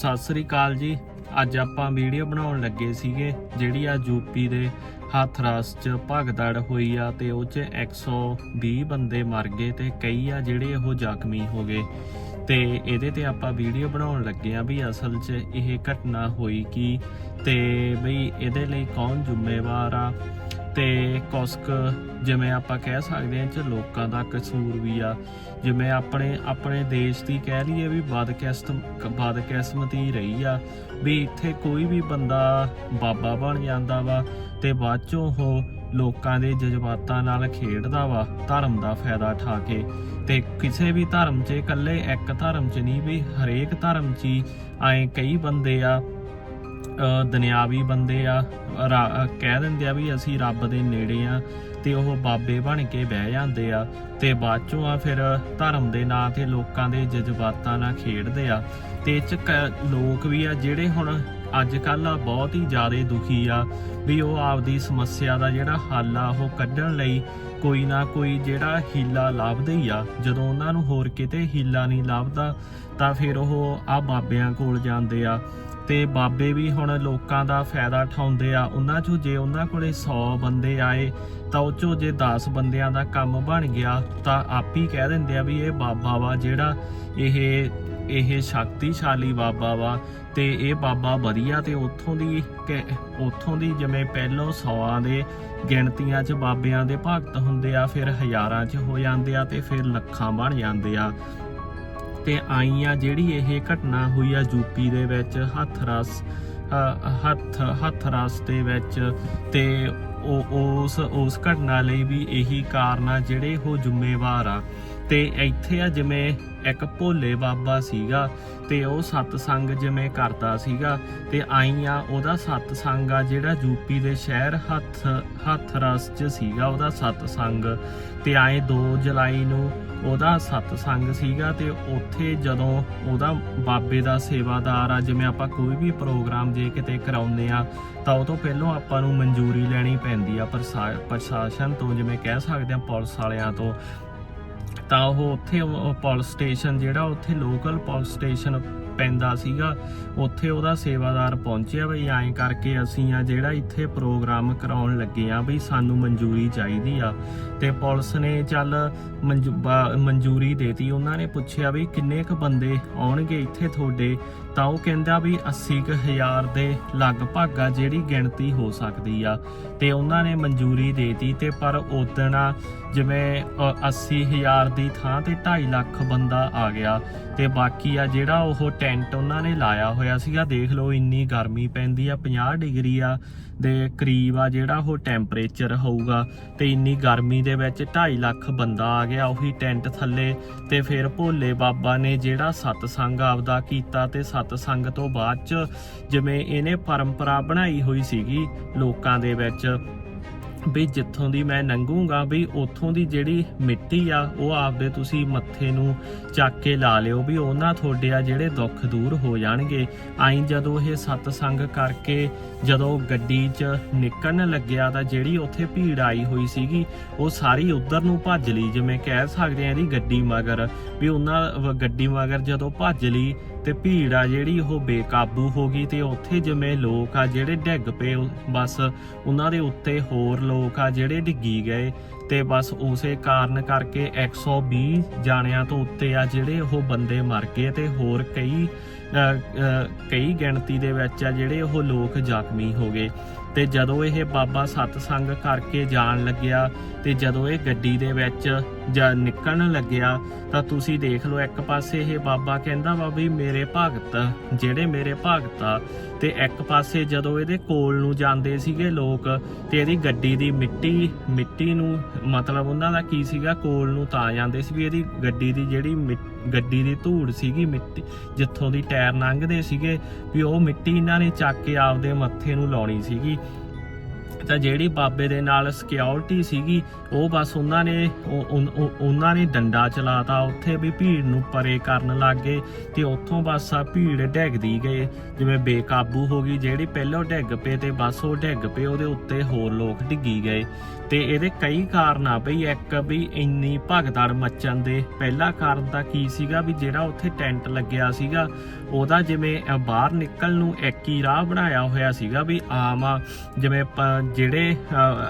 ਸਤਿ ਸ੍ਰੀ ਅਕਾਲ ਜੀ। ਅੱਜ ਆਪਾਂ ਵੀਡੀਓ ਬਣਾਉਣ ਲੱਗੇ ਸੀਗੇ, ਜਿਹੜੀ ਆ ਯੂਪੀ ਦੇ ਹਾਥਰਸ ਚ ਭਗਦੜ ਹੋਈ ਆ ਤੇ ਉਹ ਚ 120 ਬੰਦੇ ਮਰ ਗਏ ਤੇ ਕਈ ਆ ਜਿਹੜੇ ਉਹ ਜ਼ਖਮੀ ਹੋ ਗਏ। ਤੇ ਇਹਦੇ ਤੇ ਆਪਾਂ ਵੀਡੀਓ ਬਣਾਉਣ ਲੱਗੇ ਆ ਵੀ ਅਸਲ 'ਚ ਇਹ ਘਟਨਾ ਹੋਈ ਕੀ ਤੇ ਬਈ ਇਹਦੇ ਲਈ ਕੌਣ ਜ਼ਿੰਮੇਵਾਰ ਆ ਤੇ ਕੁਸਕ ਜਿਵੇਂ ਆਪਾਂ ਕਹਿ ਸਕਦੇ ਹਾਂ ਚ ਲੋਕਾਂ ਦਾ ਕਸੂਰ ਵੀ ਆ, ਜਿਵੇਂ ਆਪਣੇ ਆਪਣੇ ਦੇਸ਼ ਦੀ ਕਹਿ ਲਈਏ ਵੀ ਬਦਕਿਸਮ ਬਦਕਿਸਮਤੀ ਰਹੀ ਆ, ਵੀ ਇੱਥੇ ਕੋਈ ਵੀ ਬੰਦਾ ਬਾਬਾ ਬਣ ਜਾਂਦਾ ਵਾ ਤੇ ਬਾਅਦ ਚੋਂ ਉਹ ਲੋਕਾਂ ਦੇ ਜਜ਼ਬਾਤਾਂ ਨਾਲ ਖੇਡਦਾ ਵਾ, ਧਰਮ ਦਾ ਫਾਇਦਾ ਉਠਾ ਕੇ। ਤੇ ਕਿਸੇ ਵੀ ਧਰਮ 'ਚ ਇਕੱਲੇ ਇੱਕ ਧਰਮ 'ਚ ਨਹੀਂ, ਵੀ ਹਰੇਕ ਧਰਮ 'ਚ ਹੀ ਐ ਕਈ ਬੰਦੇ ਆ ਦੁਨਿਆਵੀ ਬੰਦੇ ਆ, ਰਾ- ਕਹਿ ਦਿੰਦੇ ਆ ਵੀ ਅਸੀਂ ਰੱਬ ਦੇ ਨੇੜੇ ਆ ਤੇ ਉਹ ਬਾਬੇ ਬਣ ਕੇ ਬਹਿ ਜਾਂਦੇ ਆ ਤੇ ਬਾਅਦ ਚੋਂ ਆ ਫਿਰ ਧਰਮ ਦੇ ਨਾਂ ਤੇ ਲੋਕਾਂ ਦੇ ਜਜ਼ਬਾਤਾਂ ਨਾਲ ਖੇਡਦੇ ਆ। ਤੇ ਇਹ ਚ ਕ- ਲੋਕ ਵੀ ਆ ਜਿਹੜੇ ਹੁਣ ਅੱਜ ਕੱਲ ਬਹੁਤ ਹੀ ਜ਼ਿਆਦਾ ਦੁਖੀ ਆ ਵੀ ਉਹ ਆਪਦੀ ਸਮੱਸਿਆ ਦਾ ਜਿਹੜਾ ਹੱਲ ਆ ਉਹ ਕੱਢਣ ਲਈ ਕੋਈ ਨਾ ਕੋਈ ਜਿਹੜਾ ਹੀਲਾ ਲੱਭਦੇ ਹੀ ਆ। ਜਦੋਂ ਉਹਨਾਂ ਨੂੰ ਹੋਰ ਕਿਤੇ ਹੀਲਾ ਨਹੀਂ ਲੱਭਦਾ, ਤਾਂ ਫਿਰ ਉਹ ਆ ਬਾਬਿਆਂ ਕੋਲ ਜਾਂਦੇ ਆ। ਤੇ ਬਾਬੇ ਵੀ ਹੁਣ ਲੋਕਾਂ ਦਾ ਫਾਇਦਾ ਉਠਾਉਂਦੇ ਆ। ਉਹਨਾਂ ਚੋਂ ਜੇ ਉਹਨਾਂ ਕੋਲੇ 100 ਬੰਦੇ ਆਏ, ਤਾਂ ਉਹ ਚੋਂ ਜੇ 10 ਬੰਦਿਆਂ ਦਾ ਕੰਮ ਬਣ ਗਿਆ, ਤਾਂ ਆਪ ਹੀ ਕਹਿ ਦਿੰਦੇ ਆ ਵੀ ਇਹ ਬਾਬਾ ਵਾ ਜਿਹੜਾ ਇਹ ਇਹ ਸ਼ਕਤੀਸ਼ਾਲੀ ਬਾਬਾ ਵਾ। ਤੇ ਇਹ ਬਾਬਾ ਵਧੀਆ ਤੇ ਉੱਥੋਂ ਦੀ ਕਿ- ਉੱਥੋਂ ਦੀ ਜਿਵੇਂ ਪਹਿਲੋਂ ਸੌਆਂ ਦੇ ਗਿਣਤੀਆਂ 'ਚ ਬਾਬਿਆਂ ਦੇ ਭਗਤ ਹੁੰਦੇ ਆ ਫਿਰ ਹਜ਼ਾਰਾਂ 'ਚ ਹੋ ਜਾਂਦੇ ਆ ਤੇ ਫਿਰ ਲੱਖਾਂ ਬਣ ਜਾਂਦੇ ਆ। ਤੇ ਆਈਆਂ ਜਿਹੜੀ ਇਹ ਘਟਨਾ ਹੋਈ ਆ ਯੂਪੀ ਦੇ ਵਿੱਚ ਹੱਥਰਸ ਅ, ਹੱਥ ਹੱਥਰਸ ਦੇ ਵਿੱਚ ਤੇ ਉਸ ਉਸ ਘਟਨਾ ਲਈ ਵੀ ਇਹੀ ਕਾਰਨ ਆ ਜਿਹੜੇ ਉਹ ਜ਼ਿੰਮੇਵਾਰ ਆ। ਤੇ ਇੱਥੇ ਆ ਜਿਵੇਂ ਇੱਕ ਭੋਲੇ ਬਾਬਾ ਸੀਗਾ ਤੇ ਉਹ ਸਤਸੰਗ ਜਿਵੇਂ ਕਰਦਾ ਸੀਗਾ ਤੇ ਆਈ ਆ ਉਹਦਾ ਸਤਸੰਗ ਆ ਜਿਹੜਾ ਯੂਪੀ ਦੇ ਸ਼ਹਿਰ ਹੱਥ ਹੱਥਰਸ ਚ ਸੀਗਾ ਉਹਦਾ ਸਤਸੰਗ ਤੇ ਆਏ 2 ਜੁਲਾਈ ਨੂੰ ਉਹਦਾ ਸਤਸੰਗ ਸੀਗਾ ਤੇ ਉੱਥੇ ਜਦੋਂ ਉਹਦਾ ਬਾਬੇ ਦਾ ਸੇਵਾਦਾਰ ਆ, ਜਿਵੇਂ ਆਪਾਂ ਕੋਈ ਵੀ ਪ੍ਰੋਗਰਾਮ ਜੇ ਕਿਤੇ ਕਰਾਉਂਦੇ ਆ, ਤਾਂ ਉਹ ਤੋਂ ਪਹਿਲਾਂ ਆਪਾਂ ਨੂੰ ਮਨਜ਼ੂਰੀ ਲੈਣੀ ਪੈਂਦੀ ਆ ਪ੍ਰਸ਼ਾ- ਪ੍ਰਸ਼ਾਸਨ ਤੋਂ ਜਿਵੇਂ ਕਹਿ ਸਕਦੇ ਆ ਪੁਲਿਸ ਵਾਲਿਆਂ ਤੋਂ। ਤਾਂ ਉਹ ਉੱਥੇ ਪੁਲਿਸ ਸਟੇਸ਼ਨ ਜਿਹੜਾ ਉੱਥੇ ਲੋਕਲ ਪੁਲਿਸ ਸਟੇਸ਼ਨ ਪੈਂਦਾ ਸੀਗਾ, ਉੱਥੇ ਉਹਦਾ ਸੇਵਾਦਾਰ ਪਹੁੰਚਿਆ ਬਈ, ਐਂ ਕਰਕੇ ਅਸੀਂ ਆ ਜਿਹੜਾ ਇੱਥੇ ਪ੍ਰੋਗਰਾਮ ਕਰਾਉਣ ਲੱਗੇ ਆ ਬਈ, ਸਾਨੂੰ ਮਨਜ਼ੂਰੀ ਚਾਹੀਦੀ ਆ। ਤੇ ਪੁਲਿਸ ਨੇ ਚੱਲ ਮਨਜ਼ੂ- ਬਾ- ਮਨਜ਼ੂਰੀ ਦੇਤੀ। ਉਹਨਾਂ ਨੇ ਪੁੱਛਿਆ ਵੀ ਕਿੰਨੇ ਕ ਬੰਦੇ ਆਉਣਗੇ ਇੱਥੇ ਤੁਹਾਡੇ? ਤਾਂ ਉਹ ਕਹਿੰਦਾ ਵੀ 80 ਕੁ ਹਜ਼ਾਰ ਦੇ ਲਗਭਗ ਆ ਜਿਹੜੀ ਗਿਣਤੀ ਹੋ ਸਕਦੀ ਆ। ਤੇ ਉਹਨਾਂ ਨੇ ਮਨਜ਼ੂਰੀ ਦੇਤੀ ਤੇ ਪਰ ਉਦਣ ਜਿਵੇਂ ਅ, 80 ਹਜ਼ਾਰ ਦੀ ਥਾਂ ਤੇ 2.5 ਲੱਖ ਬੰਦਾ ਆ ਗਿਆ। ਤੇ ਬਾਕੀ ਆ ਜਿਹੜਾ ਉਹ ਟੈਂਟ ਉਹਨਾਂ ਨੇ ਲਾਇਆ ਹੋਇਆ ਸੀਗਾ ਦੇਖ ਲਓ ਇੰਨੀ ਗਰਮੀ ਪੈਂਦੀ ਆ 50 ਡਿਗਰੀ ਆ। ਦੇ ਕਰੀਬ ਆ ਜਿਹੜਾ ਉਹ ਟੈਂਪਰੇਚਰ ਹੋਊਗਾ ਤੇ ਇੰਨੀ ਗਰਮੀ ਦੇ ਵਿੱਚ 2.5 ਲੱਖ ਬੰਦਾ ਆ ਗਿਆ ਉਹੀ ਟੈਂਟ ਥੱਲੇ ਤੇ ਫਿਰ ਭੋਲੇ ਬਾਬਾ ਨੇ ਜਿਹੜਾ ਸਤਸੰਗ ਆਪਦਾ ਕੀਤਾ ਤੇ ਸਤਸੰਗ ਤੋਂ ਬਾਅਦ ਚ ਜਿਵੇਂ ਇਹਨੇ ਪਰੰਪਰਾ ਬਣਾਈ ਹੋਈ ਸੀਗੀ ਲੋਕਾਂ ਦੇ ਵਿੱਚ ਵੀ ਜਿੱਥੋਂ ਦੀ ਮੈਂ ਲੰਘੂੰਗਾ ਵੀ ਉੱਥੋਂ ਦੀ ਜਿਹੜੀ ਮਿੱਟੀ ਆ, ਉਹ ਆਪਦੇ ਤੁਸੀਂ ਮੱਥੇ ਨੂੰ ਚੱਕ ਕੇ ਲਾ ਲਿਓ ਵੀ ਉਹਨਾਂ ਤੁਹਾਡੇ ਆ ਜਿਹੜੇ ਦੁੱਖ ਦੂਰ ਹੋ ਜਾਣਗੇ। ਆਈ ਜਦੋਂ ਇਹ ਸਤਸੰਗ ਕਰਕੇ ਜਦੋਂ ਗੱਡੀ 'ਚ ਨਿਕਲਣ ਲੱਗਿਆ ਤਾਂ ਜਿਹੜੀ ਉੱਥੇ ਭੀੜ ਆਈ ਹੋਈ ਸੀਗੀ, ਉਹ ਸਾਰੀ ਉਧਰ ਨੂੰ ਭੱਜ ਲਈ, ਜਿਵੇਂ ਕਹਿ ਸਕਦੇ ਆ ਇਹਦੀ ਗੱਡੀ ਮਗਰ, ਵੀ ਉਹਨਾਂ ਵ- ਗੱਡੀ ਮਗਰ ਜਦੋਂ ਭੱਜ ਲਈ ਤੇ ਭੀੜ ਆ ਜਿਹੜੀ ਉਹ ਬੇਕਾਬੂ ਹੋ ਗਈ ਤੇ ਉੱਥੇ ਜਿਵੇਂ ਲੋਕ ਆ ਜਿਹੜੇ ਡਿੱਗ ਪਏ ਬਸ ਉਹਨਾਂ ਦੇ ਉੱਤੇ ਹੋਰ ਲੋਕ ਆ ਜਿਹੜੇ ਡਿੱਗੀ ਗਏ ਤੇ ਬਸ ਉਸੇ ਕਾਰਨ ਕਰਕੇ 120 ਜਾਣਿਆਂ ਤੋਂ ਉੱਤੇ ਆ ਜਿਹੜੇ ਉਹ ਬੰਦੇ ਮਰ ਗਏ ਤੇ ਹੋਰ ਕਈ ਕਈ ਗਿਣਤੀ ਦੇ ਵਿੱਚ ਆ ਜਿਹੜੇ ਉਹ ਲੋਕ ਜ਼ਖਮੀ ਹੋ ਗਏ। ਤੇ ਜਦੋਂ ਇਹ ਬਾਬਾ ਸਤਸੰਗ ਕਰਕੇ ਜਾਣ ਲੱਗਿਆ ਤੇ ਜਦੋਂ ਇਹ ਗੱਡੀ ਦੇ ਵਿੱਚ ਜਾਂ ਨਿਕਲਣ ਲੱਗਿਆ, ਤਾਂ ਤੁਸੀਂ ਦੇਖ ਲਓ ਇੱਕ ਪਾਸੇ ਇਹ ਬਾਬਾ ਕਹਿੰਦਾ ਵਾ ਵੀ ਮੇਰੇ ਭਗਤ, ਜਿਹੜੇ ਮੇਰੇ ਭਗਤ ਆ, ਤੇ ਇੱਕ ਪਾਸੇ ਜਦੋਂ ਇਹਦੇ ਕੋਲ ਨੂੰ ਜਾਂਦੇ ਸੀਗੇ ਲੋਕ, ਤੇ ਇਹਦੀ ਗੱਡੀ ਦੀ ਮਿੱਟੀ ਮਿੱਟੀ ਨੂੰ, ਮਤਲਬ ਉਹਨਾਂ ਦਾ ਕੀ ਸੀਗਾ, ਕੋਲ ਨੂੰ ਤਾਂ ਜਾਂਦੇ ਸੀ ਵੀ ਇਹਦੀ ਗੱਡੀ ਦੀ ਜਿਹੜੀ ਮਿੱਟ- ਗੱਡੀ ਦੀ ਧੂੜ ਸੀਗੀ ਮਿੱਟੀ, ਜਿੱਥੋਂ ਦੀ ਟਾਇਰ ਲੰਘਦੇ ਸੀਗੇ, ਵੀ ਉਹ ਮਿੱਟੀ ਇਹਨਾਂ ਨੇ ਚੱਕ ਕੇ ਆਪਦੇ ਮੱਥੇ ਨੂੰ ਲਾਉਣੀ ਸੀਗੀ। ਤਾਂ ਜਿਹੜੀ ਬਾਬੇ ਦੇ ਨਾਲ ਸਿਕਿਉਰਿਟੀ ਸੀਗੀ, ਉਹ ਬਸ ਉਹਨਾਂ ਨੇ ਉਹਨਾਂ ਨੇ ਡੰਡਾ ਚਲਾਤਾ। ਉੱਥੇ ਵੀ ਭੀੜ ਨੂੰ ਪਰੇ ਕਰਨ ਲੱਗ ਗਏ ਤੇ ਉੱਥੋਂ ਬਸ ਆ ਭੀੜ ਡਿੱਗਦੀ ਗਏ। ਜਿਵੇਂ ਬੇਕਾਬੂ ਹੋ ਗਈ, ਜਿਹੜੀ ਪਹਿਲਾਂ ਡਿੱਗ ਪਏ ਤੇ ਬਸ ਉਹ ਡਿੱਗ ਪਏ, ਉਹਦੇ ਉੱਤੇ ਹੋਰ ਲੋਕ ਡਿੱਗੀ ਗਏ। ਤੇ ਇਹਦੇ ਕਈ ਕਾਰਨ ਆ ਬਈ, ਇੱਕ ਵੀ ਇੰਨੀ ਭਗਦੜ ਮੱਚਣ ਦੇ। ਪਹਿਲਾ ਕਾਰਨ ਤਾਂ ਕੀ ਸੀਗਾ ਵੀ ਜਿਹੜਾ ਉੱਥੇ ਟੈਂਟ ਲੱਗਿਆ ਸੀਗਾ, ਉਹਦਾ ਜਿਵੇਂ ਬਾਹਰ ਨਿਕਲਣ ਨੂੰ ਇੱਕ ਹੀ ਰਾਹ ਬਣਾਇਆ ਹੋਇਆ ਸੀਗਾ ਵੀ ਆਮ ਆ। ਜਿਵੇਂ ਪ- ਜਿਹੜੇ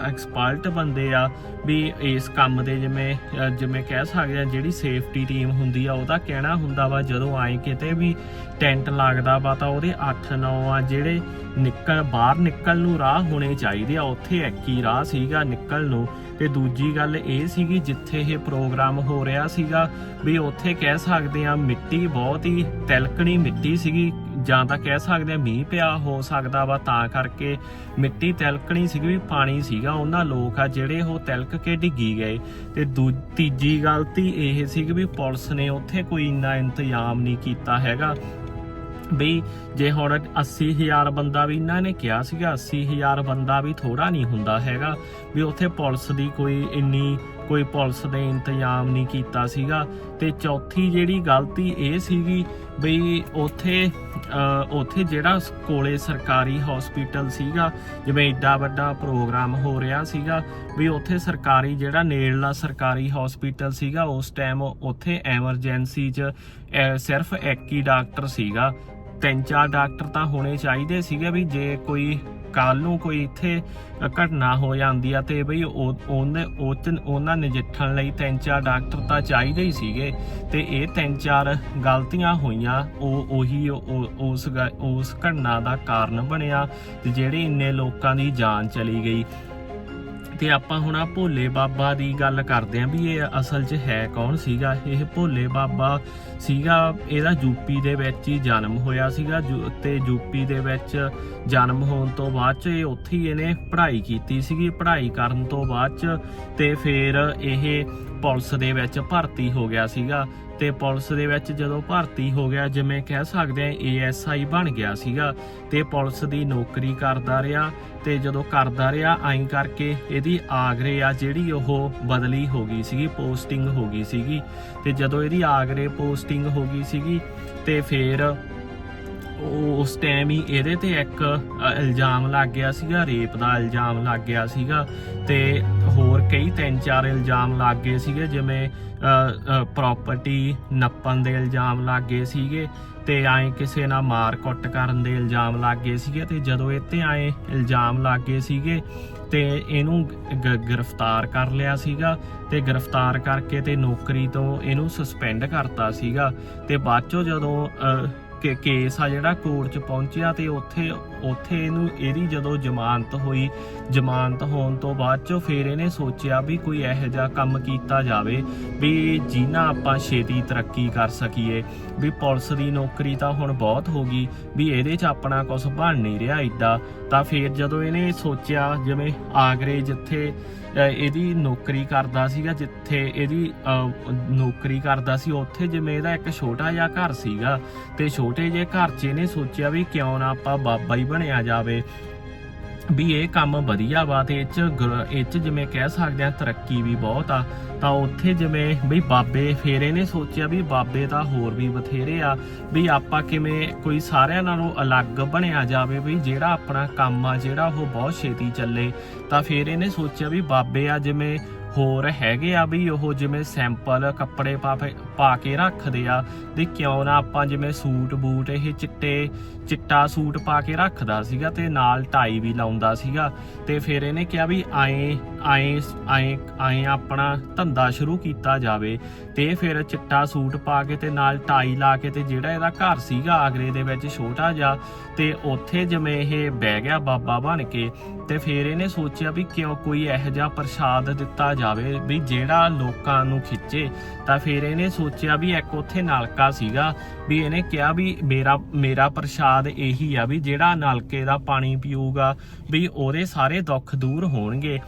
ਐਕਸਪਰਟ ਬੰਦੇ ਆ, ਵੀ ਇਸ ਕੰਮ ਦੇ ਜਿਵੇਂ ਜਿਵੇਂ ਕਹਿ ਸਕਦੇ ਆ, ਜਿਹੜੀ ਸੇਫਟੀ ਟੀਮ ਹੁੰਦੀ ਆ, ਉਹਦਾ ਕਹਿਣਾ ਹੁੰਦਾ ਵਾ, ਜਦੋਂ ਆਏ ਕਿਤੇ ਵੀ ਟੈਂਟ ਲੱਗਦਾ ਵਾ, ਤਾਂ ਉਹਦੇ 8-9 ਆ, ਜਿਹੜੇ ਨਿਕਲ, ਬਾਹਰ ਨਿਕਲ ਨੂੰ ਰਾਹ ਹੋਣੇ ਚਾਹੀਦੇ ਆ, ਉੱਥੇ ਇੱਕ ਹੀ ਰਾਹ ਸੀਗਾ ਨਿਕਲ ਨੂੰ। ਤੇ ਦੂਜੀ ਗੱਲ ਇਹ ਸੀਗੀ, ਜਿੱਥੇ ਇਹ ਪ੍ਰੋਗਰਾਮ ਹੋ ਰਿਹਾ ਸੀਗਾ, ਵੀ ਉੱਥੇ ਕਹਿ ਸਕਦੇ ਆ, ਮਿੱਟੀ ਬਹੁਤ ਹੀ ਤਿਲਕਣੀ ਮਿੱਟੀ ਸੀਗੀ ਜਾਂ ਤਾਂ ਕਹਿ ਸਕਦੇ ਆ ਮੀਂਹ ਪਿਆ ਹੋ ਸਕਦਾ ਵਾ, ਤਾਂ ਕਰਕੇ ਮਿੱਟੀ ਤਿਲਕਣੀ ਸੀਗੀ, ਵੀ ਪਾਣੀ ਸੀਗਾ, ਉਹਨਾਂ ਲੋਕ ਆ ਜਿਹੜੇ ਉਹ ਤਿਲਕ ਕੇ ਡਿੱਗੀ ਗਏ। ਤੇ ਤੀਜੀ ਗਲਤੀ ਇਹ ਸੀ ਕਿ ਵੀ ਪੁਲਿਸ ਨੇ ਉੱਥੇ ਕੋਈ ਇੰਨਾ ਇੰਤਜ਼ਾਮ ਨਹੀਂ ਕੀਤਾ ਹੈਗਾ। ਬਈ ਜੇ ਹੁਣ 80000 ਬੰਦਾ ਵੀ, ਇਹਨਾਂ ਨੇ ਕਿਹਾ ਸੀਗਾ 80000 ਬੰਦਾ ਵੀ ਥੋੜਾ ਨਹੀਂ ਹੁੰਦਾ ਹੈਗਾ। ਵੀ ਉੱਥੇ ਪੁਲਿਸ ਦੀ ਕੋਈ ਇੰਨੀ ਕੋਈ ਪੁਲਿਸ ਨੇ ਇੰਤਜ਼ਾਮ ਨਹੀਂ ਕੀਤਾ ਸੀਗਾ। ਤੇ ਚੌਥੀ ਜਿਹੜੀ ਗਲਤੀ ਇਹ ਸੀਗੀ ਬਈ ਉੱਥੇ ਅਹ, ਉੱਥੇ ਜਿਹੜਾ ਕੋਲੇ ਸਰਕਾਰੀ ਹਸਪੀਟਲ ਸੀਗਾ ਜਿਵੇਂ ਏਡਾ ਵੱਡਾ ਪ੍ਰੋਗਰਾਮ ਹੋ ਰਿਹਾ ਸੀਗਾ ਵੀ ਉੱਥੇ ਸਰਕਾਰੀ ਜਿਹੜਾ ਨੇੜਲਾ ਸਰਕਾਰੀ ਹਸਪੀਟਲ ਸੀਗਾ ਉਸ ਟਾਈਮ ਉੱਥੇ ਐਮਰਜੈਂਸੀ 'ਚ ਸਿਰਫ ਇੱਕ ਹੀ ਡਾਕਟਰ ਸੀਗਾ। ਤਿੰਨ ਚਾਰ ਡਾਕਟਰ ਤਾਂ ਹੋਣੇ ਚਾਹੀਦੇ ਸੀਗੇ ਵੀ ਜੇ ਕੋਈ ਕੱਲ ਨੂੰ ਕੋਈ ਇੱਥੇ ਘਟਨਾ ਹੋ ਜਾਂਦੀ ਆ ਤੇ ਬਈ ਉਹਨੇ ਉਹਨਾਂ ਨਜਿੱਠਣ ਲਈ ਤਿੰਨ ਚਾਰ ਡਾਕਟਰ ਤਾਂ ਚਾਹੀਦੇ ਹੀ ਸੀਗੇ ਤੇ ਇਹ ਤਿੰਨ ਚਾਰ ਗਲਤੀਆਂ ਹੋਈਆਂ ਉਹ, ਉਹੀ, ਉਸ ਗ- ਉਸ ਘਟਨਾ ਦਾ ਕਾਰਨ ਬਣਿਆ ਤੇ ਜਿਹੜੇ ਇੰਨੇ ਲੋਕਾਂ ਦੀ ਜਾਨ ਚਲੀ ਗਈ। ਤੇ ਆਪਾਂ ਹੁਣ ਆ ਭੋਲੇ ਬਾਬਾ ਦੀ ਗੱਲ ਕਰਦੇ ਆਂ ਵੀ ਇਹ ਅਸਲ 'ਚ ਹੈ ਕੌਣ ਸੀਗਾ? ਇਹ ਭੋਲੇ ਬਾਬਾ ਸੀਗਾ, ਇਹਦਾ ਯੂਪੀ ਦੇ ਵਿੱਚ ਹੀ ਜਨਮ ਹੋਇਆ ਸੀਗਾ ਯੂ- ਤੇ ਯੂਪੀ ਦੇ ਵਿੱਚ ਜਨਮ ਹੋਣ ਤੋਂ ਬਾਅਦ 'ਚ ਇਹ ਉੱਥੇ ਹੀ ਇਹਨੇ ਪੜ੍ਹਾਈ ਕੀਤੀ ਸੀਗੀ। ਪੜ੍ਹਾਈ ਕਰਨ ਤੋਂ ਬਾਅਦ 'ਚ ਤੇ ਫਿਰ ਇਹ ਪੁਲਿਸ ਦੇ ਵਿੱਚ ਭਰਤੀ ਹੋ ਗਿਆ ਸੀਗਾ। ਤੇ ਪੁਲਿਸ ਦੇ ਵਿੱਚ ਜਦੋਂ ਭਰਤੀ ਹੋ ਗਿਆ, ਜਿਵੇਂ ਕਹਿ ਸਕਦੇ ਆ ਏਐਸਆਈ ਬਣ ਗਿਆ ਸੀਗਾ ਤੇ ਪੁਲਿਸ ਦੀ ਨੌਕਰੀ ਕਰਦਾ ਰਿਹਾ ਤੇ ਜਦੋਂ ਕਰਦਾ ਰਿਹਾ, ਆਈ ਕਰਕੇ ਇਹਦੀ ਆਗਰੇ ਆ ਜਿਹੜੀ ਉਹ ਬਦਲੀ ਹੋ ਗਈ ਸੀਗੀ, ਪੋਸਟਿੰਗ ਹੋ ਗਈ ਸੀਗੀ ਤੇ ਜਦੋਂ ਇਹਦੀ ਆਗਰੇ ਪੋਸਟਿੰਗ ਹੋ ਗਈ ਸੀਗੀ ਤੇ ਫਿਰ ਉਸ ਟਾਈਮ ਹੀ ਇਹਦੇ ਤੇ ਇੱਕ ਇਲਜ਼ਾਮ ਲੱਗ ਗਿਆ ਸੀਗਾ ਰੇਪ ਦਾ ਇਲਜ਼ਾਮ ਲੱਗ ਗਿਆ ਸੀਗਾ ਤੇ ਹੋਰ ਕਈ ਤਿੰਨ ਚਾਰ ਇਲਜ਼ਾਮ ਲੱਗ ਗਏ ਸੀਗੇ, ਜਿਵੇਂ ਪ੍ਰਾਪਰਟੀ ਨੱਪਣ ਦੇ ਇਲਜ਼ਾਮ ਲੱਗ ਗਏ ਸੀਗੇ ਤੇ ਐਂ ਕਿਸੇ ਨਾਲ ਮਾਰ ਕੁੱਟ ਕਰਨ ਦੇ ਇਲਜ਼ਾਮ ਲੱਗ ਗਏ ਸੀਗੇ ਤੇ ਜਦੋਂ ਇਹ ਤੇ ਐਂ ਇਲਜ਼ਾਮ ਲੱਗ ਗਏ ਸੀਗੇ ਤੇ ਇਹਨੂੰ ਗ- ਗ੍ਰਿਫਤਾਰ ਕਰ ਲਿਆ ਸੀਗਾ ਤੇ ਗ੍ਰਿਫਤਾਰ ਕਰਕੇ ਤੇ ਨੌਕਰੀ ਤੋਂ ਇਹਨੂੰ ਸਸਪੈਂਡ ਕਰਤਾ ਸੀਗਾ ਤੇ ਬਾਅਦ ਚੋਂ ਜਦੋਂ ਕੇਸ ਆ ਜਿਹੜਾ ਕੋਰਟ 'ਚ ਪਹੁੰਚਿਆ ਤੇ ਉੱਥੇ ਉੱਥੇ ਇਹਨੂੰ ਇਹਦੀ ਜਦੋਂ ਜ਼ਮਾਨਤ ਹੋਈ, ਜ਼ਮਾਨਤ ਹੋਣ ਤੋਂ ਬਾਅਦ 'ਚੋਂ ਫਿਰ ਇਹਨੇ ਸੋਚਿਆ ਵੀ ਕੋਈ ਇਹੋ ਜਿਹਾ ਕੰਮ ਕੀਤਾ ਜਾਵੇ ਵੀ ਜਿਨ੍ਹਾਂ ਆਪਾਂ ਛੇਤੀ ਤਰੱਕੀ ਕਰ ਸਕੀਏ, ਵੀ ਪੁਲਿਸ ਦੀ ਨੌਕਰੀ ਤਾਂ ਹੁਣ ਬਹੁਤ ਹੋ ਗਈ, ਵੀ ਇਹਦੇ 'ਚ ਆਪਣਾ ਕੁਝ ਬਣ ਨਹੀਂ ਰਿਹਾ ਏਡਾ ਤਾਂ ਫਿਰ ਜਦੋਂ ਇਹਨੇ ਸੋਚਿਆ, ਜਿਵੇਂ ਆਗਰੇ ਜਿੱਥੇ ਇਹਦੀ ਨੌਕਰੀ ਕਰਦਾ ਸੀਗਾ, ਜਿੱਥੇ ਇਹਦੀ ਨੌਕਰੀ ਕਰਦਾ ਸੀ, ਉੱਥੇ ਜਿਵੇਂ ਇਹਦਾ ਇੱਕ ਛੋਟਾ ਜਿਹਾ ਘਰ ਸੀਗਾ। ਤੇ ਛੋਟੇ ਜਿਹੇ ਘਰ 'ਚ ਇਹਨੇ ਸੋਚਿਆ ਵੀ ਕਿਉਂ ਨਾ ਆਪਾਂ ਬਾਬਾ ਹੀ ਬਣਿਆ ਜਾਵੇ। ਵੀ ਇਹ ਕੰਮ ਵਧੀਆ ਵਾ ਤੇ ਇਹ 'ਚ ਇਹ 'ਚ ਜਿਵੇਂ ਕਹਿ ਸਕਦੇ ਆ ਤਰੱਕੀ ਵੀ ਬਹੁਤ ਆ, ਤਾਂ ਉੱਥੇ ਜਿਵੇਂ ਵੀ ਬਾਬੇ ਫੇਰ ਇਹਨੇ ਸੋਚਿਆ ਵੀ ਬਾਬੇ ਤਾਂ ਹੋਰ ਵੀ ਬਥੇਰੇ ਆ, ਵੀ ਆਪਾਂ ਕਿਵੇਂ ਕੋਈ ਸਾਰਿਆਂ ਨਾਲੋਂ ਅਲੱਗ ਬਣਿਆ ਜਾਵੇ ਵੀ ਜਿਹੜਾ ਆਪਣਾ ਕੰਮ ਆ, ਜਿਹੜਾ ਉਹ ਬਹੁਤ ਛੇਤੀ ਚੱਲੇ। ਤਾਂ ਫੇਰ ਇਹਨੇ ਸੋਚਿਆ ਵੀ ਬਾਬੇ ਆ ਜਿਵੇਂ ਹੋਰ ਹੈਗੇ ਆ ਵੀ ਉਹ ਜਿਵੇਂ ਸੈਂਪਲ ਕੱਪੜੇ ਪਾ ਕੇ ਰੱਖਦੇ ਆ। ਤੇ ਕਿਉਂ ਨਾ ਆਪਾਂ ਜਿਵੇਂ ਸੂਟ ਬੂਟ ਇਹ ਚਿੱਟੇ, ਚਿੱਟਾ ਸੂਟ ਪਾ ਕੇ ਰੱਖਦਾ ਸੀਗਾ ਤੇ ਨਾਲ ਟਾਈ ਵੀ ਲਾਉਂਦਾ ਸੀਗਾ। ਤੇ ਫਿਰ ਇਹਨੇ ਕਿਹਾ ਵੀ ਆਏ ਆਏ ਆਏ ਆਏ ਆਪਣਾ ਧੰਦਾ ਸ਼ੁਰੂ ਕੀਤਾ ਜਾਵੇ। ਤੇ ਫਿਰ ਚਿੱਟਾ ਸੂਟ ਪਾ ਕੇ ਤੇ ਨਾਲ ਟਾਈ ਲਾ ਕੇ ਤੇ ਜਿਹੜਾ ਇਹਦਾ ਘਰ ਸੀਗਾ ਆਗਰੇ ਦੇ ਵਿੱਚ ਛੋਟਾ ਜਿਹਾ, ਤੇ ਉੱਥੇ ਜਿਵੇਂ ਇਹ ਬਹਿ ਗਿਆ ਬਾਬਾ ਬਣ ਕੇ। ਤੇ ਫਿਰ ਇਹਨੇ ਸੋਚਿਆ ਵੀ ਕਿਉਂ ਕੋਈ ਇਹੋ ਜਿਹਾ ਪ੍ਰਸ਼ਾਦ ਦਿੱਤਾ ਜਾਵੇ ਵੀ ਜਿਹੜਾ ਲੋਕਾਂ ਨੂੰ ਖਿੱਚੇ। ਤਾਂ ਫਿਰ ਇਹਨੇ ਸੋਚਿਆ ਵੀ ਇੱਕ ਉੱਥੇ ਨਲਕਾ ਸੀਗਾ ਵੀ ਇਹਨੇ ਕਿਹਾ ਵੀ ਮੇਰਾ ਮੇਰਾ ਪ੍ਰਸ਼ਾਦ ਇਹੀ ਆ ਵੀ ਜਿਹੜਾ ਨਲਕੇ ਦਾ ਪਾਣੀ ਪੀਊਗਾ ਵੀ ਉਹਦੇ ਸਾਰੇ ਦੁੱਖ ਦੂਰ ਹੋਣਗੇ।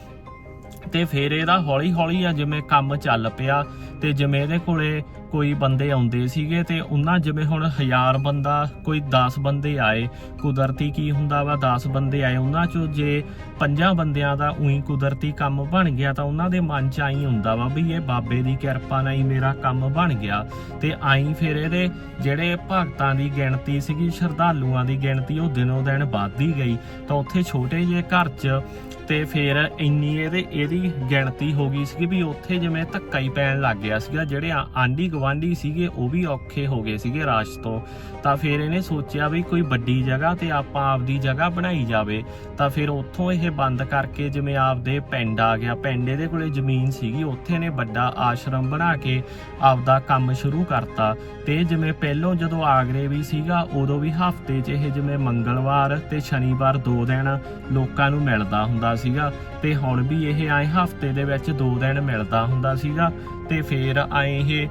ਤੇ ਫਿਰ ਇਹਦਾ ਹੌਲੀ ਹੌਲੀ ਆ ਜਿਵੇਂ ਕੰਮ ਚੱਲ ਪਿਆ ਤੇ ਜਿਵੇਂ ਇਹਦੇ ਕੋਲੇ ਕੋਈ ਬੰਦੇ ਆਉਂਦੇ ਸੀਗੇ ਤੇ ਉਹਨਾਂ ਜਿਵੇਂ ਹੁਣ 1000 ਬੰਦਾ, ਕੋਈ 10 ਬੰਦੇ ਆਏ, ਕੁਦਰਤੀ ਕੀ ਹੁੰਦਾ ਵਾ 10 ਬੰਦੇ ਆਏ, ਉਹਨਾਂ ਚੋਂ ਜੇ ਪੰਜਾਂ ਬੰਦਿਆਂ ਦਾ ਉਹੀ ਕੁਦਰਤੀ ਕੰਮ ਬਣ ਗਿਆ ਤਾਂ ਉਹਨਾਂ ਦੇ ਮਨ 'ਚ ਆਈ ਹੁੰਦਾ ਵਾ ਵੀ ਇਹ ਬਾਬੇ ਦੀ ਕਿਰਪਾ ਨਾਲ ਹੀ ਮੇਰਾ ਕੰਮ ਬਣ ਗਿਆ। ਤੇ ਆਈ ਫਿਰ ਇਹਦੇ ਜਿਹੜੇ ਭਗਤਾਂ ਦੀ ਗਿਣਤੀ ਸੀਗੀ, ਸ਼ਰਧਾਲੂਆਂ ਦੀ ਗਿਣਤੀ ਉਹ ਦਿਨੋਂ ਦਿਨ ਵੱਧਦੀ ਗਈ। ਤਾਂ ਉੱਥੇ ਛੋਟੇ ਜਿਹੇ ਘਰ 'ਚ ਤੇ ਫਿਰ ਇੰਨੀ ਇਹਦੇ, ਇਹਦੀ ਗਿਣਤੀ ਹੋ ਗਈ ਸੀਗੀ ਵੀ ਉੱਥੇ ਜਿਵੇਂ ਧੱਕਾ ਹੀ ਪੈਣ ਲੱਗ ਗਿਆ ਸੀਗਾ, ਜਿਹੜੇ ਆ- ਆਂਢੀ ਗਵਾਂਢੀ ਸੀਗੇ, ਉਹ ਵੀ ਔਖੇ ਹੋ ਗਏ ਸੀਗੇ ਰਾਸ਼ ਤੋਂ। ਤਾਂ ਫਿਰ ਇਹਨੇ ਸੋਚਿਆ ਵੀ ਕੋਈ ਵੱਡੀ ਜਗ੍ਹਾ ਤੇ ਆਪਾਂ ਆਪਦੀ ਜਗ੍ਹਾ ਬਣਾਈ ਜਾਵੇ। ਤਾਂ ਫਿਰ ਉੱਥੋਂ ਇਹ ਬੰਦ ਕਰਕੇ ਜਿਵੇਂ ਆਪਦੇ ਪਿੰਡ ਆ ਗਿਆ, ਪਿੰਡ ਇਹਦੇ ਕੋਲੇ ਜ਼ਮੀਨ ਸੀਗੀ, ਉੱਥੇ ਨੇ ਵੱਡਾ ਆਸ਼ਰਮ ਬਣਾ ਕੇ ਆਪਦਾ ਕੰਮ ਸ਼ੁਰੂ ਕਰਤਾ। ਤੇ ਜਿਵੇਂ ਪਹਿਲੋਂ ਜਦੋਂ ਆਗਰੇ ਵੀ ਸੀਗਾ, ਉਦੋਂ ਵੀ ਹਫ਼ਤੇ 'ਚ ਇਹ ਜਿਵੇਂ ਮੰਗਲਵਾਰ ਤੇ ਸ਼ਨੀਵਾਰ ਦੋ ਦਿਨ ਲੋਕਾਂ ਨੂੰ ਮਿਲਦਾ ਹੁੰਦਾ ਸੀਗਾ। ਤੇ ਹੁਣ ਵੀ ਇਹ ਆਏ ਹਫ਼ਤੇ ਦੇ ਵਿੱਚ ਦੋ ਦਿਨ ਮਿਲਦਾ ਹੁੰਦਾ ਸੀਗਾ। ਤੇ ਫਿਰ ਆਏ ਇਹ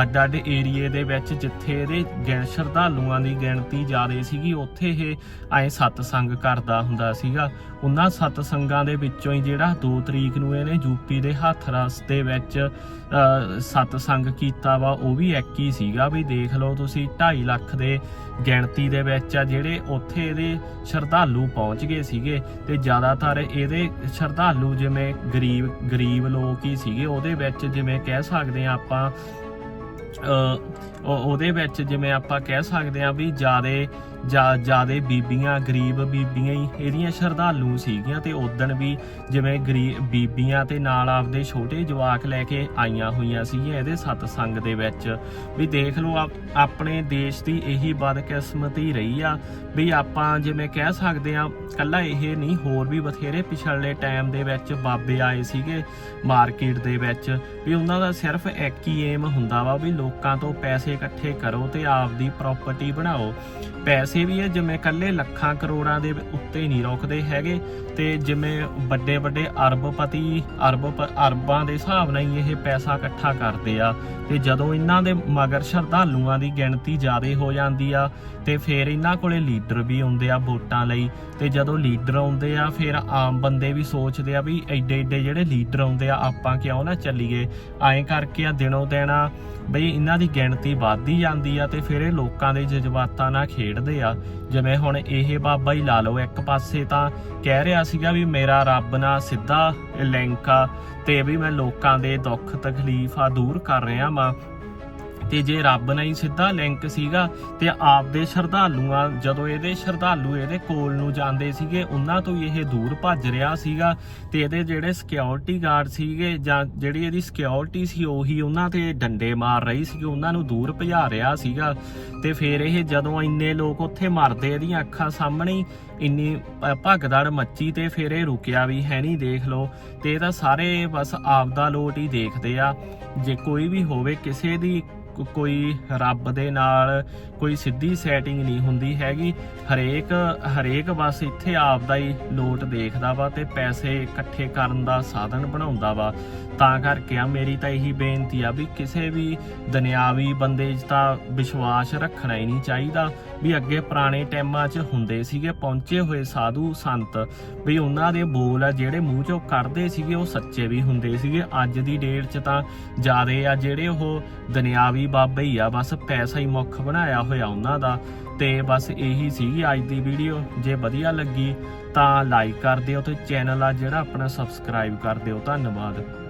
ਅੱਡ ਅੱਡ ਏਰੀਏ ਦੇ ਵਿੱਚ ਜਿੱਥੇ ਇਹਦੇ ਗਿਣ ਸ਼ਰਧਾਲੂਆਂ ਦੀ ਗਿਣਤੀ ਜ਼ਿਆਦਾ ਸੀਗੀ, ਉੱਥੇ ਇਹ ਐ ਸਤਸੰਗ ਕਰਦਾ ਹੁੰਦਾ ਸੀਗਾ। ਉਹਨਾਂ ਸਤਸੰਗਾਂ ਦੇ ਵਿੱਚੋਂ ਹੀ ਜਿਹੜਾ 2 ਤਰੀਕ ਨੂੰ ਇਹਨੇ ਯੂਪੀ ਦੇ ਹੱਥਰਸ ਦੇ ਵਿੱਚ ਸਤਸੰਗ ਕੀਤਾ ਵਾ, ਉਹ ਵੀ ਇੱਕ ਹੀ ਸੀਗਾ। ਵੀ ਦੇਖ ਲਓ ਤੁਸੀਂ 2.5 ਲੱਖ ਦੇ ਗਿਣਤੀ ਦੇ ਵਿੱਚ ਆ ਜਿਹੜੇ ਉੱਥੇ ਇਹਦੇ ਸ਼ਰਧਾਲੂ ਪਹੁੰਚ ਗਏ ਸੀਗੇ ਤੇ ਜ਼ਿਆਦਾਤਰ ਇਹਦੇ ਸ਼ਰਧਾਲੂ ਜਿਵੇਂ ਗਰੀਬ ਗਰੀਬ ਲੋਕ ਹੀ ਸੀਗੇ, ਉਹਦੇ ਵਿੱਚ ਜਿਵੇਂ ਕਹਿ ਸਕਦੇ ਆ ਆਪਾਂ ਉਹਦੇ ਵਿੱਚ ਜਿਵੇਂ ਆਪਾਂ ਕਹਿ ਸਕਦੇ ਆ ਵੀ ਜਿਆਦੇ ਜਿਆਦੇ ਬੀਬੀਆਂ, ਗਰੀਬ ਬੀਬੀਆਂ ਹੀ ਇਹਦੀਆਂ ਸ਼ਰਧਾਲੂ ਸੀਗੀਆਂ ਤੇ ਉਦਣ ਵੀ ਜਿਵੇਂ ਗਰੀਬ ਬੀਬੀਆਂ ਤੇ ਨਾਲ ਆਪਦੇ ਛੋਟੇ ਜਵਾਕ ਲੈ ਕੇ ਆਈਆਂ ਹੋਈਆਂ ਸੀਗੀਆਂ ਇਹਦੇ ਸਤਸੰਗ ਦੇ ਵਿੱਚ। ਵੀ ਦੇਖ ਲਓ ਆਪਣੇ ਦੇਸ਼ ਦੀ ਇਹੀ ਬਦਕਿਸਮਤੀ ਰਹੀ ਆ। ਵੀ ਆਪਾਂ ਜਿਵੇਂ ਕਹਿ ਸਕਦੇ ਆ ਕੱਲਾ ਇਹ ਨਹੀਂ, ਹੋਰ ਵੀ ਬਥੇਰੇ ਪਿਛਲੇ ਟਾਈਮ ਦੇ ਵਿੱਚ ਬਾਬੇ ਆਏ ਸੀਗੇ ਮਾਰਕੀਟ ਦੇ ਵਿੱਚ। ਵੀ ਉਹਨਾਂ ਦਾ ਸਿਰਫ ਇੱਕ ਹੀ ਏਮ ਹੁੰਦਾ ਵਾ ਵੀ ਲੋਕਾਂ ਤੋਂ ਪੈਸੇ ਇਕੱਠੇ ਕਰੋ ਤੇ ਆਪਦੀ ਪ੍ਰਾਪਰਟੀ ਬਣਾਓ। ਪੈਸੇ ਵੀ ਇਹ ਜਿਵੇਂ ਕੱਲੇ ਲੱਖਾਂ ਕਰੋੜਾਂ ਦੇ ਉੱਤੇ ਨਹੀਂ ਰੋਕਦੇ ਹੈਗੇ ਤੇ ਜਿਵੇਂ ਵੱਡੇ ਵੱਡੇ ਅਰਬਪਤੀ, ਅਰਬ, ਅਰਬਾਂ ਦੇ ਹਿਸਾਬ ਨਾਲ ਹੀ ਇਹ ਪੈਸਾ ਇਕੱਠਾ ਕਰਦੇ ਆ ਤੇ ਜਦੋਂ ਇਹਨਾਂ ਦੇ ਮਗਰ ਸ਼ਰਧਾਲੂਆਂ ਦੀ ਗਿਣਤੀ ਜ਼ਿਆਦਾ ਹੋ ਜਾਂਦੀ ਆ ਤੇ ਫਿਰ ਇਹਨਾਂ ਕੋਲੇ ਲੀਡਰ ਵੀ ਆਉਂਦੇ ਆ ਵੋਟਾਂ ਲਈ ਤੇ ਜਦੋਂ ਲੀਡਰ ਆਉਂਦੇ ਆ, ਫਿਰ ਆਮ ਬੰਦੇ ਵੀ ਸੋਚਦੇ ਆ ਵੀ ਐਡੇ ਐਡੇ ਜਿਹੜੇ ਲੀਡਰ ਆਉਂਦੇ ਆ, ਆਪਾਂ ਕਿਉਂ ਨਾ ਚੱਲੀਏ? ਐਂ ਕਰਕੇ ਆ ਦਿਨੋਂ ਦਿਨ ਆ ਬਈ ਇਹਨਾਂ ਦੀ ਗਿਣਤੀ ਵੱਧਦੀ ਜਾਂਦੀ ਆ ਤੇ ਫਿਰ ਇਹ ਲੋਕਾਂ ਦੇ ਜਜ਼ਬਾਤਾਂ ਨਾਲ ਖੇਡਦੇ ਆ। ਜਿਵੇਂ ਹੁਣ ਇਹ ਬਾਬਾ ਹੀ ਲਾ ਲਓ, ਇੱਕ ਪਾਸੇ ਤਾਂ ਕਹਿ ਰਿਹਾ ਸੀਗਾ ਵੀ ਮੇਰਾ ਰੱਬ ਨਾਲ ਸਿੱਧਾ ਲਿੰਕ ਆ ਤੇ ਵੀ ਮੈਂ ਲੋਕਾਂ ਦੇ ਦੁੱਖ ਤਕਲੀਫਾਂ ਦੂਰ ਕਰ ਰਿਹਾ ਵਾਂ। ਤੇ ਜੇ ਰੱਬ ਨਾਲ ਹੀ ਸਿੱਧਾ ਲਿੰਕ ਸੀਗਾ ਤੇ ਆਪਦੇ ਸ਼ਰਧਾਲੂਆਂ ਜਦੋਂ ਇਹਦੇ ਸ਼ਰਧਾਲੂ ਇਹਦੇ ਕੋਲ ਨੂੰ ਜਾਂਦੇ ਸੀਗੇ, ਉਹਨਾਂ ਤੋਂ ਹੀ ਇਹ ਦੂਰ ਭੱਜ ਰਿਹਾ ਸੀਗਾ ਤੇ ਇਹਦੇ ਜਿਹੜੇ ਸਿਕਿਉਰਿਟੀ ਗਾਰਡ ਸੀਗੇ ਜਾਂ ਜਿਹੜੀ ਇਹਦੀ ਸਿਕਿਉਰਿਟੀ ਸੀ ਉਹੀ ਉਹਨਾਂ ਤੇ ਡੰਡੇ ਮਾਰ ਰਹੀ ਸੀ ਉਹਨਾਂ ਨੂੰ ਦੂਰ ਭਜਾ ਰਿਹਾ ਸੀਗਾ ਤੇ ਫਿਰ ਇਹ ਜਦੋਂ ਇੰਨੇ ਲੋਕ ਉੱਥੇ ਮਰਦੇ, ਇਹਦੀਆਂ ਅੱਖਾਂ ਸਾਹਮਣੇ ਇੰਨੀ ਭਗਦੜ ਮੱਚੀ ਤੇ ਫਿਰ ਇਹ ਰੁਕਿਆ ਵੀ ਹੈ ਨਹੀਂ, ਦੇਖ ਲਓ। ਤੇ ਇਹ ਤਾਂ ਸਾਰੇ ਬਸ ਆਪਦਾ ਲੋਟ ਹੀ ਦੇਖਦੇ ਆ। ਜੇ ਕੋਈ ਵੀ ਹੋਵੇ ਕਿਸੇ ਦੀ ਕੋਈ ਰੱਬ ਦੇ ਨਾਲ ਕੋਈ ਸਿੱਧੀ ਸੈਟਿੰਗ ਨਹੀਂ ਹੁੰਦੀ ਹੈਗੀ। ਹਰੇਕ ਹਰੇਕ ਬਸ ਇੱਥੇ ਆਪਦਾ ਹੀ ਲੋਟ ਦੇਖਦਾ ਵਾ ਤੇ ਪੈਸੇ ਇਕੱਠੇ ਕਰਨ ਦਾ ਸਾਧਨ ਬਣਾਉਂਦਾ ਵਾ। ਤਾਂ ਕਰਕੇ ਆ, ਮੇਰੀ ਤਾਂ ਇਹੀ ਬੇਨਤੀ ਆ ਵੀ ਕਿਸੇ ਵੀ ਦੁਨਿਆਵੀ ਬੰਦੇ 'ਚ ਤਾਂ ਵਿਸ਼ਵਾਸ ਰੱਖਣਾ ਹੀ ਨਹੀਂ ਚਾਹੀਦਾ ਵੀ ਅੱਗੇ ਪੁਰਾਣੇ ਟਾਈਮਾਂ 'ਚ ਹੁੰਦੇ ਸੀਗੇ, ਪਹੁੰਚੇ ਹੋਏ ਸਾਧੂ ਸੰਤ, ਵੀ ਉਹਨਾਂ ਦੇ ਬੋਲ ਆ ਜਿਹੜੇ ਮੂੰਹ 'ਚੋਂ ਕੱਢਦੇ ਸੀਗੇ, ਉਹ ਸੱਚੇ ਵੀ ਹੁੰਦੇ ਸੀਗੇ। ਅੱਜ ਦੀ ਡੇਟ 'ਚ ਤਾਂ ਜਿਆਦੇ ਆ ਜਿਹੜੇ ਉਹ ਦੁਨਿਆਵੀ ਬਾਬੇ ਹੀ ਆ, ਬਸ ਪੈਸਾ ਹੀ ਮੁੱਖ ਬਣਾਇਆ ਹੋਇਆ ਉਹਨਾਂ ਦਾ। ਤੇ ਬਸ ਇਹੀ ਸੀਗੀ ਅੱਜ ਦੀ ਵੀਡੀਓ। ਜੇ ਵਧੀਆ ਲੱਗੀ ਤਾਂ ਲਾਈਕ ਕਰ ਦਿਓ ਤੇ ਚੈਨਲ ਆ ਜਿਹੜਾ ਆਪਣਾ ਸਬਸਕ੍ਰਾਈਬ ਕਰ ਦਿਓ। ਧੰਨਵਾਦ।